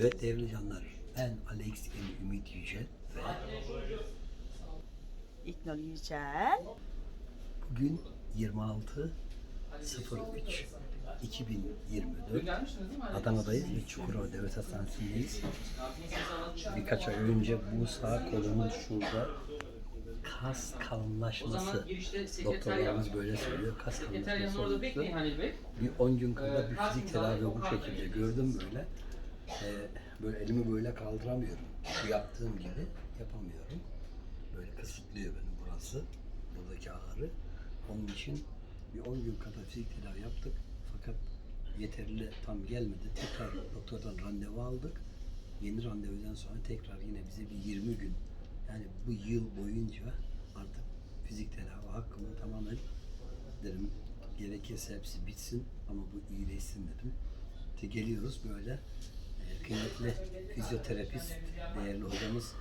Evet değerli canlar, ben Alex Eli Ümit Yücel ve İknur Yücel. bugün 26 03 2024 Adana'dayız ve Çukurova Devlet Hastanesi'ndeyiz. Birkaç ay önce bu sağ kolumun şurada kas kalınlaşması doktorlarımız böyle söylüyor. Kas kalınlaşması orada bekleyin olmuştu. Bir 10 gün kadar bir fizik tedavi bu şekilde gördüm böyle. Ee, böyle elimi böyle kaldıramıyorum. Şu yaptığım gibi yapamıyorum. Böyle kısıtlıyor beni burası. Buradaki ağrı. Onun için bir 10 gün kadar fizik tedavi yaptık. Fakat yeterli tam gelmedi. Tekrar doktordan randevu aldık. Yeni randevudan sonra tekrar yine bize bir 20 gün yani bu yıl boyunca artık fizik tedavi hakkımı tamamen dedim gerekirse hepsi bitsin ama bu iyileşsin dedim. İşte geliyoruz böyle e, kıymetli fizyoterapist değerli hocamız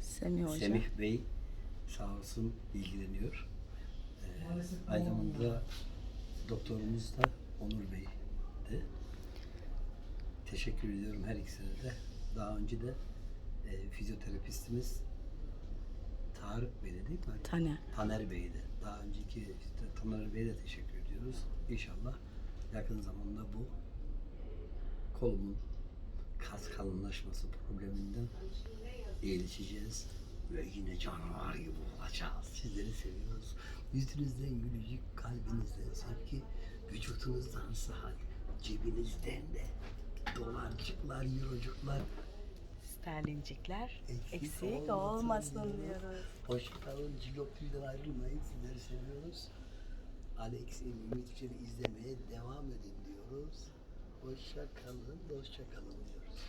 Semih Hoca. Semih Bey sağ olsun ilgileniyor. Ee, aynı zamanda doktorumuz da Onur Bey'di. Teşekkür ediyorum her ikisine de. Daha önce de e, fizyoterapistimiz Tarık Bey'di değil mi? Taner. Taner Bey'di. Daha önceki işte Taner Bey'e de teşekkür ediyoruz. İnşallah yakın zamanda bu kolumun kas kalınlaşması probleminden iyileşeceğiz ve yine canavar gibi olacağız. Sizleri seviyoruz. Yüzünüzden gülücük, kalbinizden sevgi, vücutunuzdan sıhhat, cebinizden de dolarcıklar, eurocuklar Sterlincikler Eksik eksik olmasın olmasın diyoruz. Hoşçakalın, Cigoplu'dan ayrılmayın. Sizleri seviyoruz. Alex'in Ümit Yücel'i izlemeye devam edin diyoruz hoşça kalın, dostça kalın diyoruz.